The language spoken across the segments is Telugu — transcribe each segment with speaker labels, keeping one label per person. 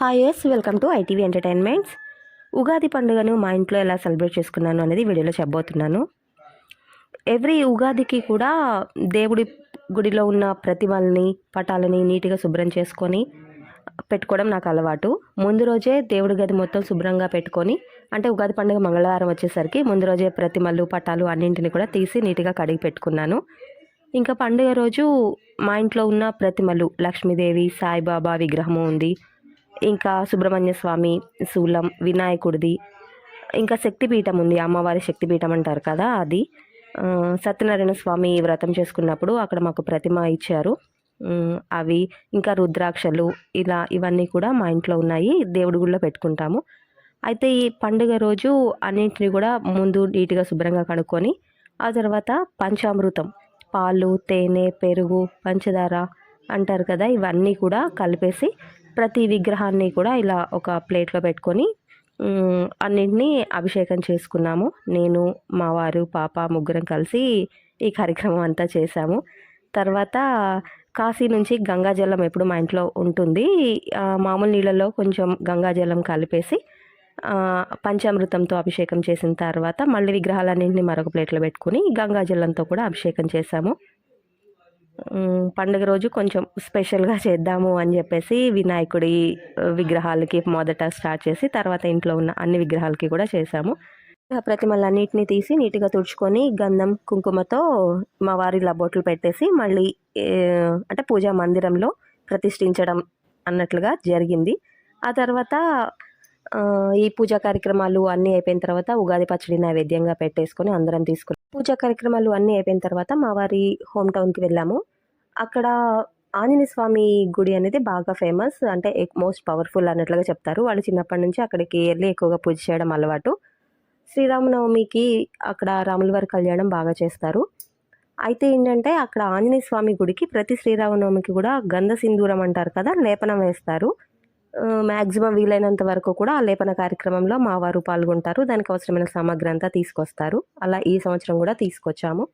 Speaker 1: Hi yes welcome to ITV entertainments Ugadi పండుగను మా ఇంట్లో ఎలా సెలబ్రేట్ చేసుకున్నాను అనేది వీడియోలో చెప్పబోతున్నాను. ఎవ్రీ ఉగాదికి కూడా దేవుడి గుడిలో ఉన్న ప్రతిమల్ని పటాలని నీట్గా శుభ్రం చేసుకొని పెట్టుకోవడం నాకు అలవాటు. ముందు రోజే దేవుడి గది మొత్తం శుభ్రంగా పెట్టుకొని అంటే ఉగాది పండుగ మంగళవారం వచ్చేసరికి ముందు రోజే ప్రతిమలు పటాలు అన్నింటిని కూడా తీసి నీట్గా కడిగి పెట్టుకున్నాను. ఇంకా పండుగ రోజు మా ఇంట్లో ఉన్న ప్రతిమలు లక్ష్మీదేవి సాయిబాబా విగ్రహము ఉంది. ఇంకా సుబ్రహ్మణ్య స్వామి శూలం వినాయకుడిది ఇంకా శక్తిపీఠం ఉంది అమ్మవారి శక్తిపీఠం అంటారు కదా అది. సత్యనారాయణ స్వామి వ్రతం చేసుకున్నప్పుడు అక్కడ మాకు ప్రతిమ ఇచ్చారు. అవి ఇంకా రుద్రాక్షలు ఇలా ఇవన్నీ కూడా మా ఇంట్లో ఉన్నాయి దేవుడి గుడిలో పెట్టుకుంటాము. అయితే ఈ పండుగ రోజు అన్నింటిని కూడా ముందు నీట్గా శుభ్రంగా కనుక్కొని ఆ తర్వాత పంచామృతం పాలు తేనె పెరుగు పంచదార అంటారు కదా ఇవన్నీ కూడా కలిపేసి ప్రతి విగ్రహాన్ని కూడా ఇలా ఒక ప్లేట్లో పెట్టుకొని అన్నింటినీ అభిషేకం చేసుకున్నాము. నేను మా వారు పాప ముగ్గురం కలిసి ఈ కార్యక్రమం అంతా చేశాము. తర్వాత కాశీ నుంచి గంగాజలం ఎప్పుడు మా ఇంట్లో ఉంటుంది. మామూలు నీళ్ళలో కొంచెం గంగాజలం కలిపేసి పంచామృతంతో అభిషేకం చేసిన తర్వాత మళ్ళీ విగ్రహాలన్నింటినీ మరొక ప్లేట్లో పెట్టుకుని గంగాజలంతో కూడా అభిషేకం చేశాము. పండుగ రోజు కొంచెం స్పెషల్గా చేద్దాము అని చెప్పేసి వినాయకుడి విగ్రహాలకి మొదట స్టార్ట్ చేసి తర్వాత ఇంట్లో ఉన్న అన్ని విగ్రహాలకి కూడా చేశాము. ఆ ప్రతిమలన్నిటిని తీసి నీట్గా తుడుచుకొని గంధం కుంకుమతో మా వారి లబోట్లు పెట్టేసి మళ్ళీ అంటే పూజా మందిరంలో ప్రతిష్ఠించడం అన్నట్లుగా జరిగింది. ఆ తర్వాత ఈ పూజా కార్యక్రమాలు అన్నీ అయిపోయిన తర్వాత ఉగాది పచ్చడి నైవేద్యంగా పెట్టేసుకొని అందరం తీసుకున్నాం. పూజా కార్యక్రమాలు అన్నీ అయిపోయిన తర్వాత మా వారి హోమ్ టౌన్కి వెళ్ళాము. అక్కడ ఆంజనేయ స్వామి గుడి అనేది బాగా ఫేమస్. అంటే మోస్ట్ పవర్ఫుల్ అన్నట్లుగా చెప్తారు. వాళ్ళు చిన్నప్పటి నుంచి అక్కడికి వెళ్ళి ఎక్కువగా పూజ చేయడం అలవాటు. శ్రీరామనవమికి అక్కడ రాముల వారి కళ్యాణం బాగా చేస్తారు. అయితే ఏంటంటే అక్కడ ఆంజనేయ స్వామి గుడికి ప్రతి శ్రీరామనవమికి కూడా గంధ సింధూరం అంటారు కదా లేపనం వేస్తారు. మ్యాక్సిమం వీలైనంత వరకు కూడా ఆ లేపన కార్యక్రమంలో మా వారు పాల్గొంటారు. దానికి అవసరమైన సామాగ్రి అంతా తీసుకొస్తారు. అలా ఈ సంవత్సరం కూడా తీసుకొచ్చాము.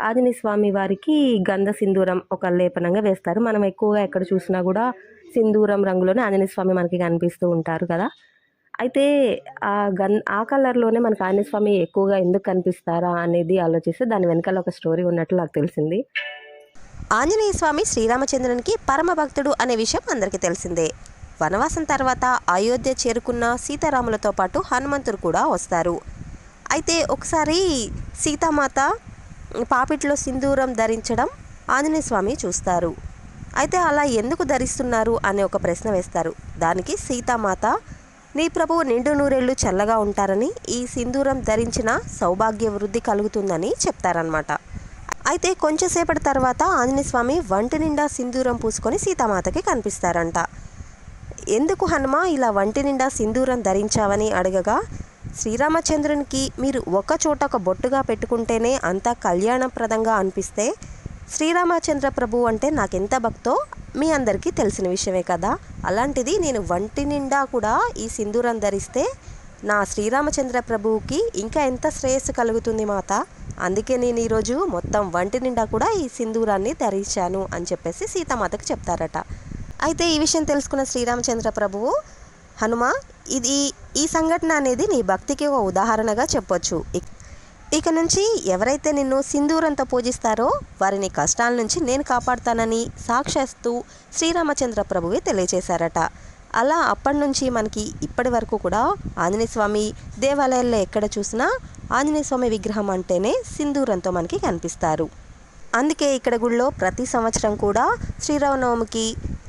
Speaker 1: ఆంజనేయ స్వామి వారికి గంధ సింధూరం ఒక లేపనంగా వేస్తారు. మనం ఎక్కువగా ఎక్కడ చూసినా కూడా సింధూరం రంగులోనే ఆంజనేయ స్వామి మనకి కనిపిస్తూ ఉంటారు కదా. అయితే ఆ గన్ ఆ కలర్లోనే మనకు ఆంజనేయ స్వామి ఎక్కువగా ఎందుకు కనిపిస్తారా అనేది ఆలోచిస్తే దాని వెనకాల ఒక స్టోరీ ఉన్నట్లు నాకు తెలిసింది.
Speaker 2: ఆంజనేయ స్వామి శ్రీరామచంద్రునికి పరమ భక్తుడు అనే విషయం అందరికీ తెలిసిందే. వనవాసం తర్వాత అయోధ్య చేరుకున్న సీతారాములతో పాటు హనుమంతుడు కూడా వస్తారు. అయితే ఒకసారి సీతామాత పాపిట్లో సింధూరం ధరించడం ఆంజనేయ స్వామి చూస్తారు. అయితే అలా ఎందుకు ధరిస్తున్నారు అనే ఒక ప్రశ్న వేస్తారు. దానికి సీతామాత నీ ప్రభువు నిండు నూరేళ్ళు చల్లగా ఉంటారని ఈ సింధూరం ధరించిన సౌభాగ్య వృద్ధి కలుగుతుందని చెప్తారనమాట అయితే కొంచెంసేపటి తర్వాత ఆంజనేయ స్వామి వంటి నిండా సింధూరం పూసుకొని సీతామాతకి కనిపిస్తారంట. ఎందుకు హనుమ ఇలా వంటి నిండా సింధూరం ధరించావని అడగగా శ్రీరామచంద్రునికి మీరు ఒక చోట ఒక బొట్టుగా పెట్టుకుంటేనే అంత కళ్యాణప్రదంగా అనిపిస్తే శ్రీరామచంద్ర ప్రభు అంటే నాకెంత భక్తో? మీ అందరికీ తెలిసిన విషయమే కదా. అలాంటిది నేను వంటి నిండా కూడా ఈ సింధూరం ధరిస్తే నా శ్రీరామచంద్ర ప్రభువుకి ఇంకా ఎంత శ్రేయస్సు కలుగుతుంది మాత? అందుకే నేను ఈరోజు మొత్తం వంటి నిండా కూడా ఈ సింధూరాన్ని ధరించాను అని చెప్పేసి సీతామాతకి చెప్తారట. అయితే ఈ విషయం తెలుసుకున్న శ్రీరామచంద్ర ప్రభువు హనుమ ఇది ఈ సంఘటన అనేది నీ భక్తికి ఒక ఉదాహరణగా చెప్పొచ్చు. ఇక నుంచి ఎవరైతే నిన్ను సింధూరంతో పూజిస్తారో వారిని కష్టాల నుంచి నేను కాపాడుతానని సాక్షాత్తు శ్రీరామచంద్ర ప్రభువే తెలియజేశారట అలా అప్పటి నుంచి మనకి ఇప్పటి వరకు కూడా ఆంజనేయ స్వామి దేవాలయాల్లో ఎక్కడ చూసినా ఆంజనేయ స్వామి విగ్రహం అంటేనే సింధూరంతో మనకి కనిపిస్తారు. అందుకే ఇక్కడ గుడిలో ప్రతి సంవత్సరం కూడా శ్రీరామనవమికి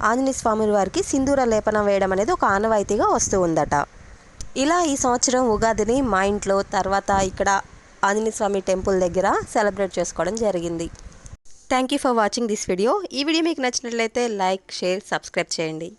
Speaker 2: ఆంజనేయ స్వామి వారికి సింధూర లేపనం వేయడం అనేది ఒక ఆనవాయితీగా వస్తూ ఉందట. ఇలా ఈ సంవత్సరం ఉగాదిని మా ఇంట్లో తర్వాత ఇక్కడ ఆంజనేయ స్వామి టెంపుల్ దగ్గర సెలబ్రేట్ చేసుకోవడం జరిగింది. Thank you for watching this video ఈ వీడియో మీకు నచ్చినట్లయితే లైక్ షేర్ సబ్స్క్రైబ్ చేయండి.